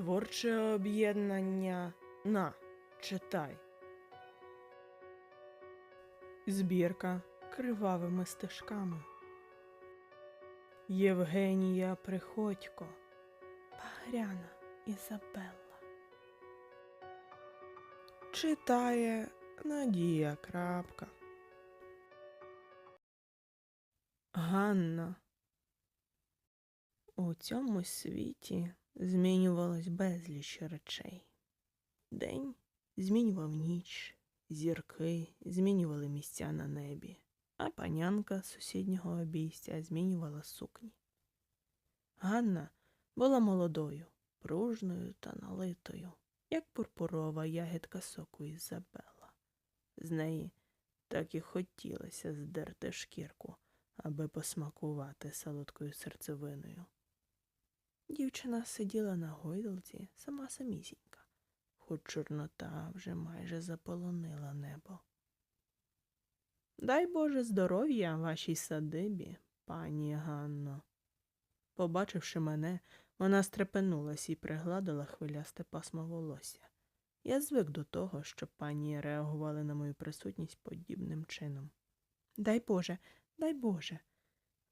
Творче об'єднання на читай. Збірка кривавими стежками. Євгенія Приходько. Багряна Ізабелла. Читає Надія Крапка. Ганна. У цьому світі змінювалось безліч речей. День змінював ніч, зірки змінювали місця на небі, а панянка сусіднього обійстя змінювала сукні. Ганна була молодою, пружною та налитою, як пурпурова ягідка соку Ізабела. З неї так і хотілося здерти шкірку, аби посмакувати солодкою серцевиною. Дівчина сиділа на гойдалці сама самісінька, хоч чорнота вже майже заполонила небо. Дай Боже здоров'я вашій садибі, пані Ганно. Побачивши мене, вона стрепенулась і пригладила хвилясте пасмо волосся. Я звик до того, що пані реагували на мою присутність подібним чином. Дай Боже, дай Боже.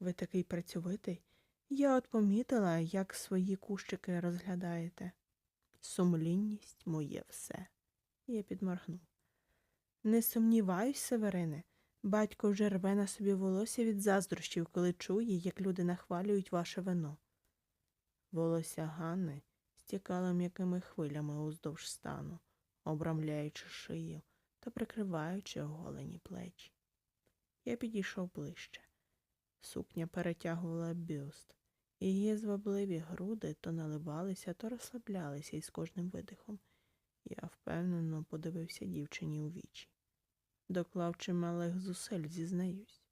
Ви такий працьовитий. Я от помітила, як свої кущики розглядаєте. Сумлінність моє все. Я підморгнув. Не сумніваюсь, Северине. Батько вже рве на собі волосся від заздрощів, коли чує, як люди нахвалюють ваше вино. Волосся Ганни стікало м'якими хвилями уздовж стану, обрамляючи шию та прикриваючи оголені плечі. Я підійшов ближче. Сукня перетягувала бюст, її звабливі груди то наливалися, то розслаблялися із кожним видихом. Я впевнено подивився дівчині у вічі. Доклав чималих зусиль, зізнаюсь.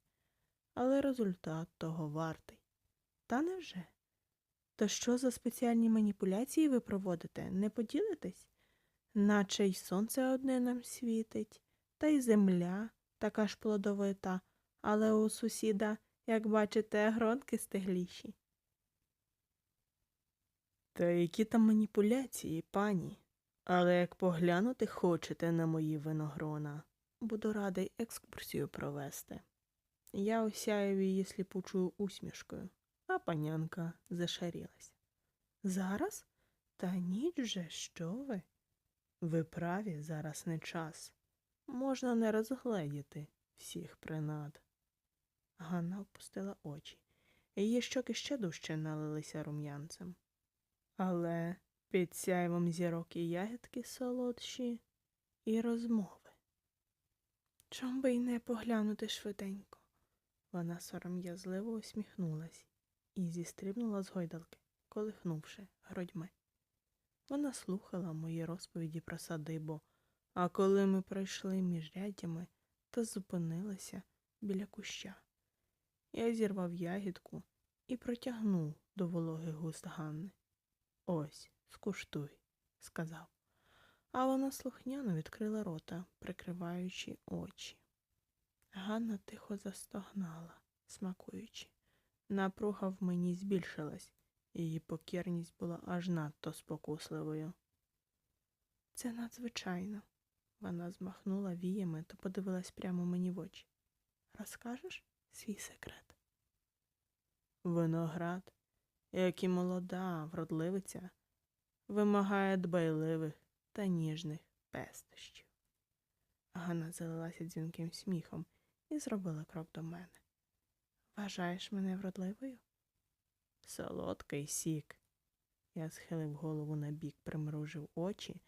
Але результат того вартий. Та невже? То що за спеціальні маніпуляції ви проводите? Не поділитесь? Наче й сонце одне нам світить, та й земля така ж плодовита, але у сусіда як бачите, гронки стегліші. Та які там маніпуляції, пані? Але як поглянути хочете на мої виногрона, буду радий екскурсію провести. Я осяяв її сліпучою усмішкою, а панянка зашарілась. Зараз? Та ніч же, що ви? Ви праві, зараз не час. Можна не розгледіти всіх принад. Ганна опустила очі. Її щоки ще дужче налилися рум'янцем. Але під сяйвом зірок і ягідки солодші і розмови. Чом би й не поглянути швиденько? Вона сором'язливо усміхнулась і зістрибнула з гойдалки, колихнувши грудьми. Вона слухала мої розповіді про садибу, а коли ми пройшли між рядями, то зупинилася біля куща. Я зірвав ягідку і протягнув до вологи густ Ганни. Ось, скуштуй, сказав. А вона слухняно відкрила рота, прикриваючи очі. Ганна тихо застогнала, смакуючи. Напруга в мені збільшилась, її покірність була аж надто спокусливою. Це надзвичайно. Вона змахнула віями та подивилась прямо мені в очі. Розкажеш? Свій секрет. Виноград, як і молода вродливиця, вимагає дбайливих та ніжних пестощів. Ганна залилася дзвінким сміхом і зробила крок до мене. Вважаєш мене вродливою? Солодкий сік. Я схилив голову на бік, примружив очі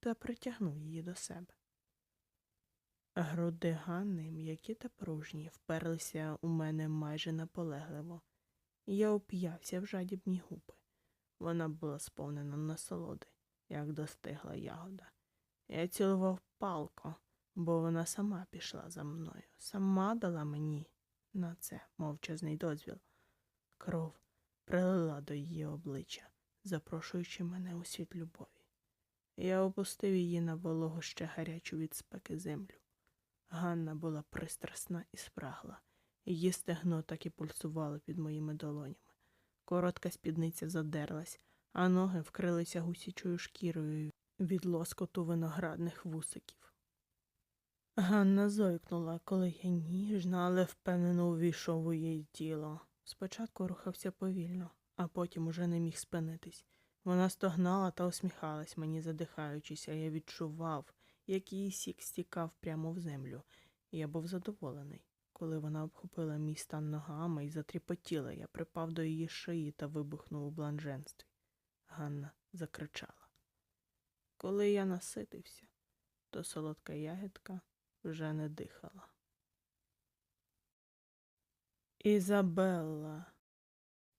та притягнув її до себе. Груди Ганни, м'які та пружні, вперлися у мене майже наполегливо. Я уп'явся в жадібні губи. Вона була сповнена насолоди, як достигла ягода. Я цілував палко, бо вона сама пішла за мною, сама дала мені на це мовчазний дозвіл. Кров прилила до її обличчя, запрошуючи мене у світ любові. Я опустив її на вологу ще гарячу від спеки землю. Ганна була пристрасна і спрагла. Її стегно так і пульсувало під моїми долонями. Коротка спідниця задерлась, а ноги вкрилися гусячою шкірою від лоскоту виноградних вусиків. Ганна зойкнула, коли я ніжно, але впевнено увійшов у її тіло. Спочатку рухався повільно, а потім уже не міг спинитись. Вона стогнала та усміхалась мені, задихаючись, а я відчував, як її сік стікав прямо в землю, я був задоволений. Коли вона обхопила мій стан ногами і затріпотіла, я припав до її шиї та вибухнув у блаженстві. Ганна закричала. Коли я наситився, то солодка ягідка вже не дихала. Ізабелла.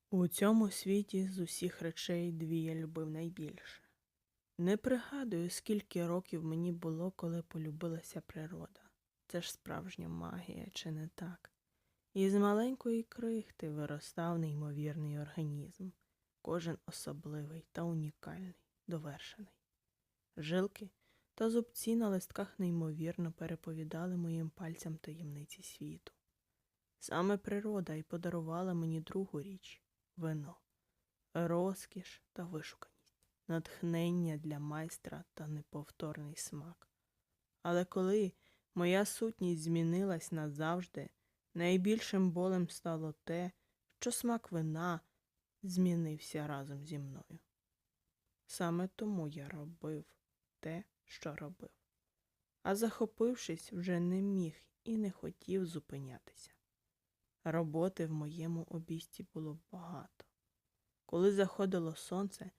У цьому світі з усіх речей дві я любив найбільше. Не пригадую, скільки років мені було, коли полюбилася природа. Це ж справжня магія, чи не так? Із маленької крихти виростав неймовірний організм, кожен особливий та унікальний, довершений. Жилки та зубці на листках неймовірно переповідали моїм пальцям таємниці світу. Саме природа й подарувала мені другу річ вино, розкіш та вишуканість, натхнення для майстра та неповторний смак. Але коли моя сутність змінилась назавжди, найбільшим болем стало те, що смак вина змінився разом зі мною. Саме тому я робив те, що робив. А захопившись, вже не міг і не хотів зупинятися. Роботи в моєму обісті було багато. Коли заходило сонце,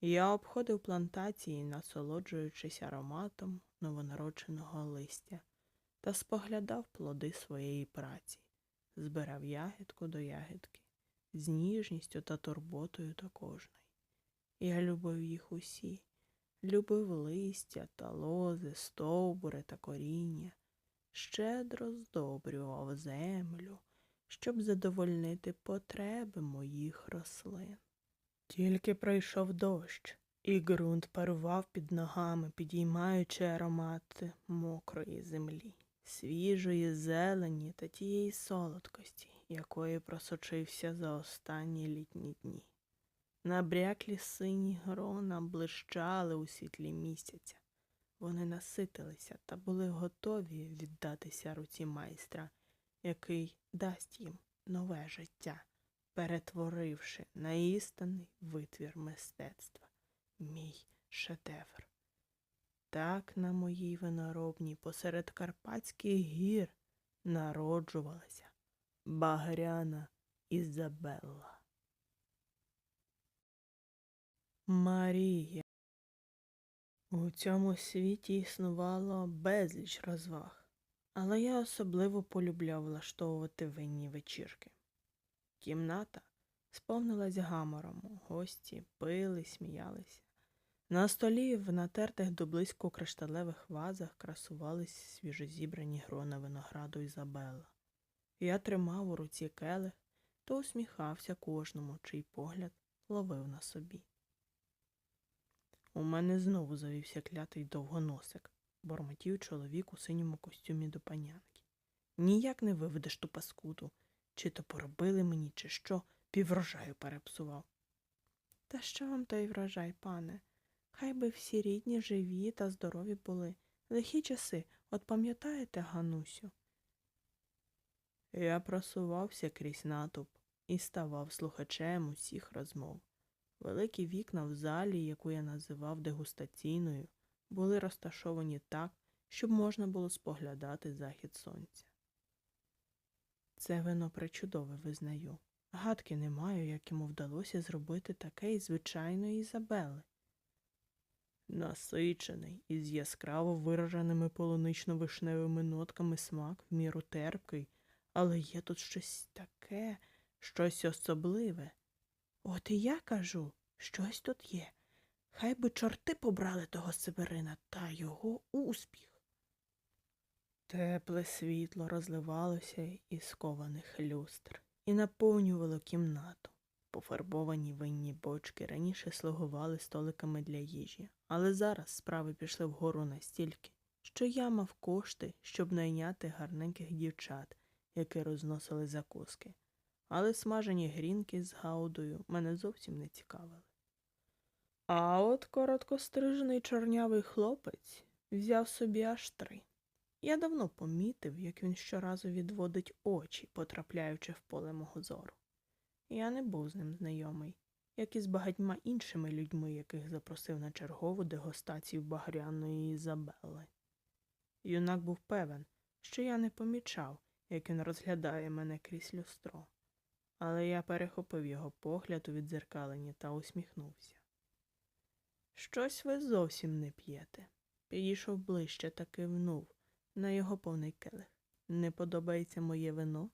я обходив плантації, насолоджуючись ароматом новонародженого листя, та споглядав плоди своєї праці, збирав ягідку до ягідки, з ніжністю та турботою до кожної. Я любив їх усі, любив листя та лози, стовбури та коріння, щедро здобрював землю, щоб задовольнити потреби моїх рослин. Тільки пройшов дощ, і ґрунт парував під ногами, підіймаючи аромати мокрої землі, свіжої зелені та тієї солодкості, якої просочився за останні літні дні. Набряклі сині грона блищали у світлі місяця. Вони наситилися та були готові віддатися руці майстра, який дасть їм нове життя, перетворивши на істинний витвір мистецтва, мій шедевр. Так на моїй виноробній посеред Карпатських гір народжувалася багряна Ізабелла. Марія. У цьому світі існувало безліч розваг, але я особливо полюбляв влаштовувати винні вечірки. Кімната сповнилась гамором, гості пили, сміялися. На столі в натертих до близько кришталевих вазах красувались свіжозібрані грона винограду Ізабелла. Я тримав у руці келих та усміхався кожному, чий погляд ловив на собі. У мене знову завівся клятий довгоносик, бормотів чоловік у синьому костюмі до панянки. Ніяк не виведеш ту паскуду, чи то поробили мені, чи що, піврожаю перепсував. Та що вам той врожай, пане? Хай би всі рідні, живі та здорові були. Лихі часи, от пам'ятаєте, Ганусю? Я просувався крізь натовп і ставав слухачем усіх розмов. Великі вікна в залі, яку я називав дегустаційною, були розташовані так, щоб можна було споглядати захід сонця. Це вино причудове визнаю. Гадки не маю, як йому вдалося зробити таке із звичайної Ізабели. Насичений із яскраво вираженими полунично-вишневими нотками смак в міру терпкий, але є тут щось таке, щось особливе. От і я кажу, щось тут є. Хай би чорти побрали того Северина та його успіх. Тепле світло розливалося із кованих люстр і наповнювало кімнату. Пофарбовані винні бочки раніше слугували столиками для їжі, але зараз справи пішли вгору настільки, що я мав кошти, щоб найняти гарненьких дівчат, які розносили закуски. Але смажені грінки з гаудою мене зовсім не цікавили. А от короткострижений чорнявий хлопець взяв собі аж три. Я давно помітив, як він щоразу відводить очі, потрапляючи в поле мого зору. Я не був з ним знайомий, як і з багатьма іншими людьми, яких запросив на чергову дегустацію багряної Ізабелли. Юнак був певен, що я не помічав, як він розглядає мене крізь люстро, але я перехопив його погляд у відзеркаленні та усміхнувся. Щось ви зовсім не п'єте. Підійшов ближче та кивнув на його повний келих. Не подобається моє вино?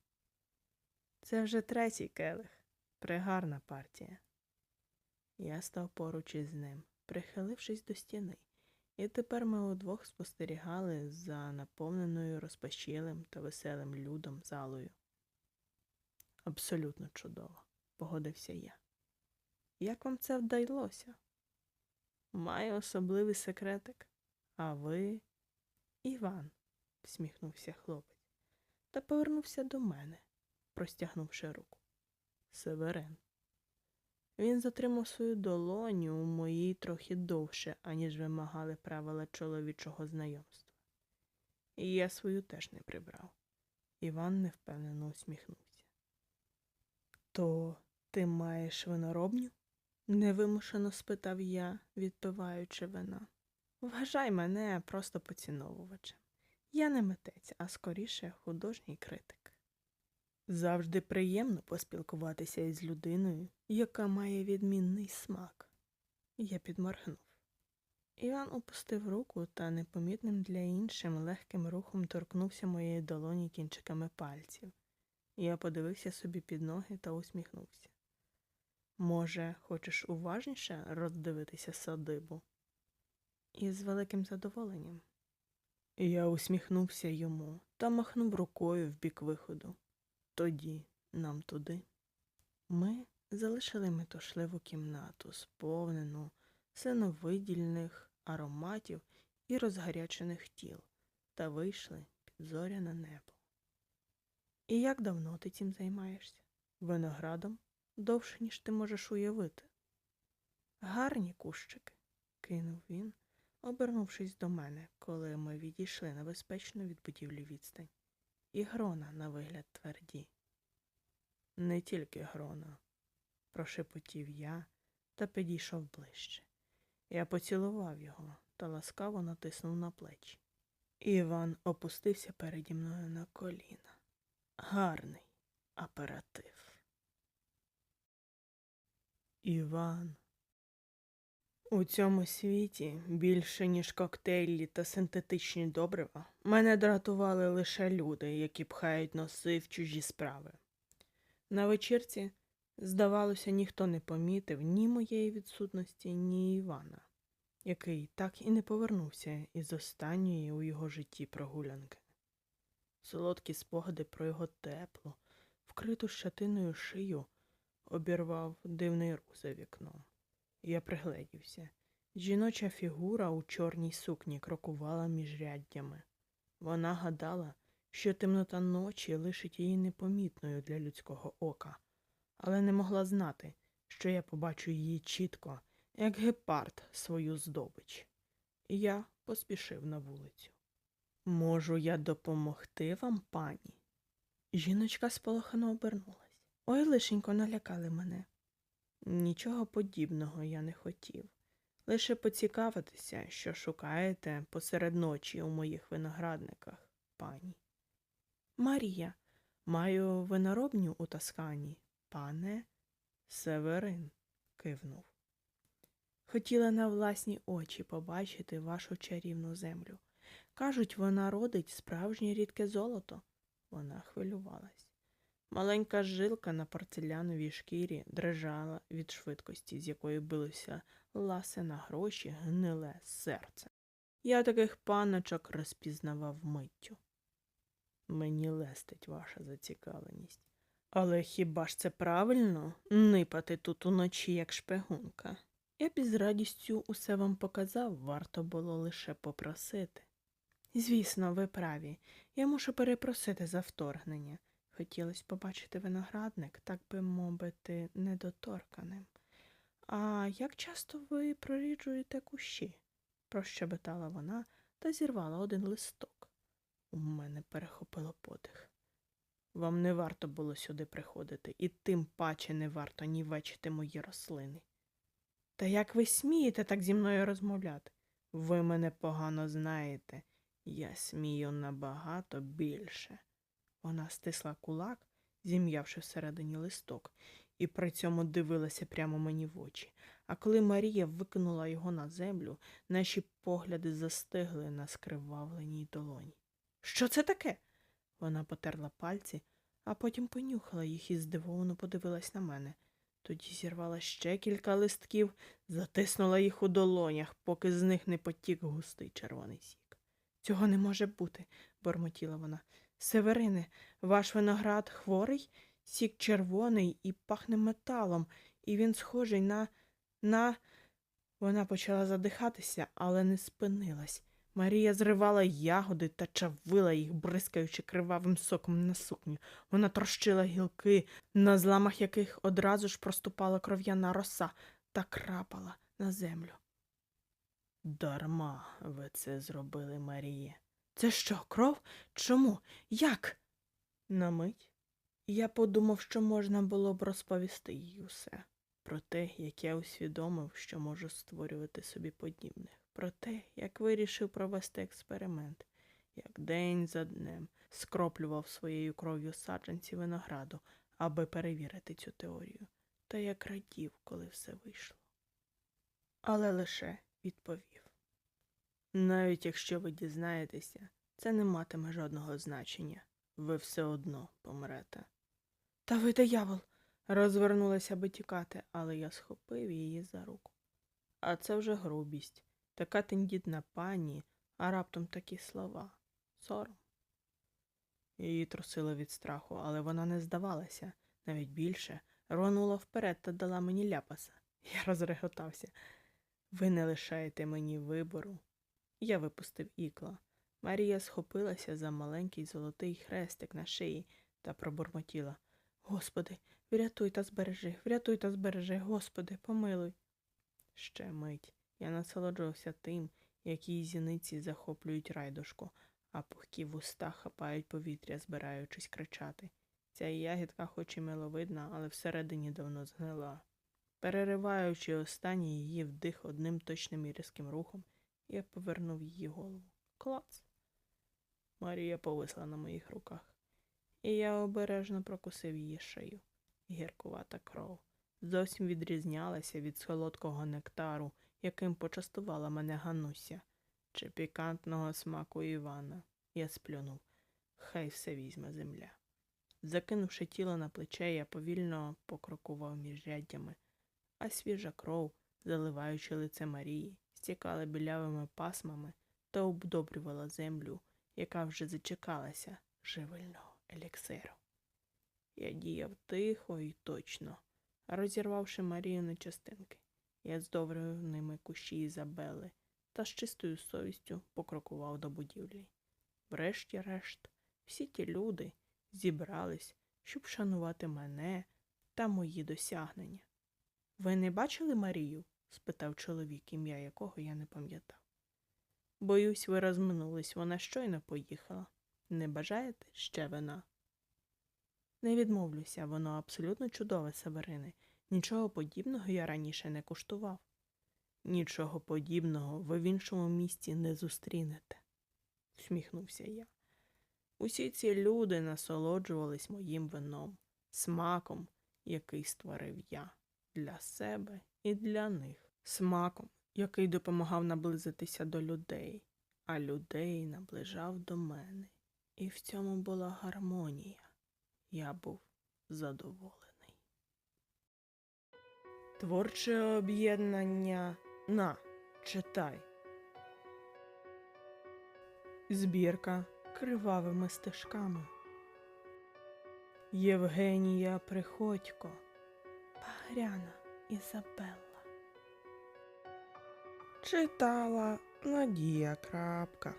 Це вже третій келих. Пригарна партія. Я став поруч із ним, прихилившись до стіни, і тепер ми удвох спостерігали за наповненою розпашілим та веселим людом залою. Абсолютно чудово, погодився я. Як вам це вдалося? Маю особливий секретик. А ви, Іван, всміхнувся хлопець, та повернувся до мене, простягнувши руку. Северен. Він затримав свою долоню у моїй трохи довше, аніж вимагали правила чоловічого знайомства. І я свою теж не прибрав. Іван невпевнено усміхнувся. То ти маєш виноробню? невимушено спитав я, відпиваючи вина. Вважай мене просто поціновувачем. Я не митець, а скоріше художній критик. Завжди приємно поспілкуватися із людиною, яка має відмінний смак. Я підморгнув. Іван опустив руку та непомітним для іншим легким рухом торкнувся моєї долоні кінчиками пальців. Я подивився собі під ноги та усміхнувся. Може, хочеш уважніше роздивитися садибу? Із великим задоволенням. Я усміхнувся йому та махнув рукою в бік виходу. Тоді нам туди. Ми залишили метушливу кімнату, сповнену синовидільних ароматів і розгарячених тіл, та вийшли під зоряне небо. І як давно ти цим займаєшся? Виноградом? Довше, ніж ти можеш уявити. Гарні кущики, кинув він, обернувшись до мене, коли ми відійшли на безпечну від будівлі відстань, і грона на вигляд тверді. Не тільки грона, прошепотів я та підійшов ближче. Я поцілував його та ласкаво натиснув на плечі. Іван опустився переді мною на коліна. Гарний аператив. Іван. У цьому світі більше, ніж коктейлі та синтетичні добрива, мене дратували лише люди, які пхають носи в чужі справи. На вечірці, здавалося, ніхто не помітив ні моєї відсутності, ні Івана, який так і не повернувся із останньої у його житті прогулянки. Солодкі спогади про його теплу, вкриту щатиною шию обірвав дивний рух за вікном. Я пригледівся. Жіноча фігура у чорній сукні крокувала між ряддями. Вона гадала, що темнота ночі лишить її непомітною для людського ока, але не могла знати, що я побачу її чітко, як гепард свою здобич. Я поспішив на вулицю. Можу я допомогти вам, пані? Жіночка сполохано обернулась. Ой, лишенько налякали мене. Нічого подібного я не хотів. Лише поцікавитися, що шукаєте посеред ночі у моїх виноградниках, пані. Марія, маю виноробню у Тоскані, пане Северин, кивнув. Хотіла на власні очі побачити вашу чарівну землю. Кажуть, вона родить справжнє рідке золото. Вона хвилювалась. Маленька жилка на порцеляновій шкірі дрижала від швидкості, з якої билося ласе на гроші гниле серце. Я таких паночок розпізнавав миттю. Мені лестить ваша зацікавленість. Але хіба ж це правильно нипати тут уночі, як шпигунка? Я б із радістю усе вам показав, варто було лише попросити. Звісно, ви праві, я мушу перепросити за вторгнення. Хотілося побачити виноградник, так би мовити, недоторканим. А як часто ви проріджуєте кущі? прощебетала вона та зірвала один листок. У мене перехопило подих. Вам не варто було сюди приходити, і тим паче не варто нівечити мої рослини. Та як ви смієте так зі мною розмовляти? Ви мене погано знаєте. Я смію набагато більше. Вона стисла кулак, зім'явши всередині листок, і при цьому дивилася прямо мені в очі. А коли Марія викинула його на землю, наші погляди застигли на скривавленій долоні. Що це таке? Вона потерла пальці, а потім понюхала їх і здивовано подивилась на мене. Тоді зірвала ще кілька листків, затиснула їх у долонях, поки з них не потік густий червоний сік. Цього не може бути, бормотіла вона. Северине, ваш виноград хворий, сік червоний і пахне металом, і він схожий на. на. Вона почала задихатися, але не спинилась. Марія зривала ягоди та чавила їх, бризкаючи кривавим соком на сукню. Вона трощила гілки, на зламах яких одразу ж проступала кров'яна роса та крапала на землю. Дарма ви це зробили, Марія. Це що, кров? Чому? Як? На мить я подумав, що можна було б розповісти їй усе про те, як я усвідомив, що можу створювати собі подібних, про те, як вирішив провести експеримент, як день за днем скроплював своєю кров'ю саджанці винограду, аби перевірити цю теорію, та як радів, коли все вийшло. Але лише відповів. Навіть якщо ви дізнаєтеся, це не матиме жодного значення. Ви все одно помрете. Та ви диявол. Розвернулася би тікати, але я схопив її за руку. А це вже грубість, така тендітна пані, а раптом такі слова. Сором. Її трусило від страху, але вона не здавалася, навіть більше, рванула вперед та дала мені ляпаса. Я розреготався. Ви не лишаєте мені вибору. Я випустив ікла. Марія схопилася за маленький золотий хрестик на шиї та пробурмотіла. Господи, врятуй та збережи, врятуй та збережи, Господи, помилуй. Ще мить я насолоджувався тим, як її зіниці захоплюють райдушку, а пухкі вуста хапають повітря, збираючись кричати. Ця ягідка хоч і миловидна, але всередині давно згнила. Перериваючи останній її вдих одним точним і різким рухом, я повернув її голову. Клац. Марія повисла на моїх руках, і я обережно прокусив її шию. Гіркувата кров зовсім відрізнялася від солодкого нектару, яким почастувала мене Гануся, чи пікантного смаку Івана. Я сплюнув. Хай все візьме земля. Закинувши тіло на плече, я повільно покрокував між ряддями, а свіжа кров, заливаючи лице Марії, стікала білявими пасмами та обдобрювала землю, яка вже зачекалася живильного еліксиру. Я діяв тихо і точно, розірвавши Марію на частинки. Я здобрив ними кущі Ізабели та з чистою совістю покрокував до будівлі. Врешті-решт, всі ті люди зібрались, щоб шанувати мене та мої досягнення. Ви не бачили Марію? Спитав чоловік, ім'я якого я не пам'ятав. Боюсь, ви розминулись, вона щойно поїхала. Не бажаєте ще вина? Не відмовлюся, воно абсолютно чудове, Северине. Нічого подібного я раніше не куштував. Нічого подібного ви в іншому місті не зустрінете, всміхнувся я. Усі ці люди насолоджувались моїм вином, смаком, який створив я для себе і для них, смаком, який допомагав наблизитися до людей, а людей наближав до мене. І в цьому була гармонія. Я був задоволений. Творче об'єднання на читай. Збірка кривавими стежками. Євгенія Приходько. Багряна Ізабелла. Читала Надія Крапка.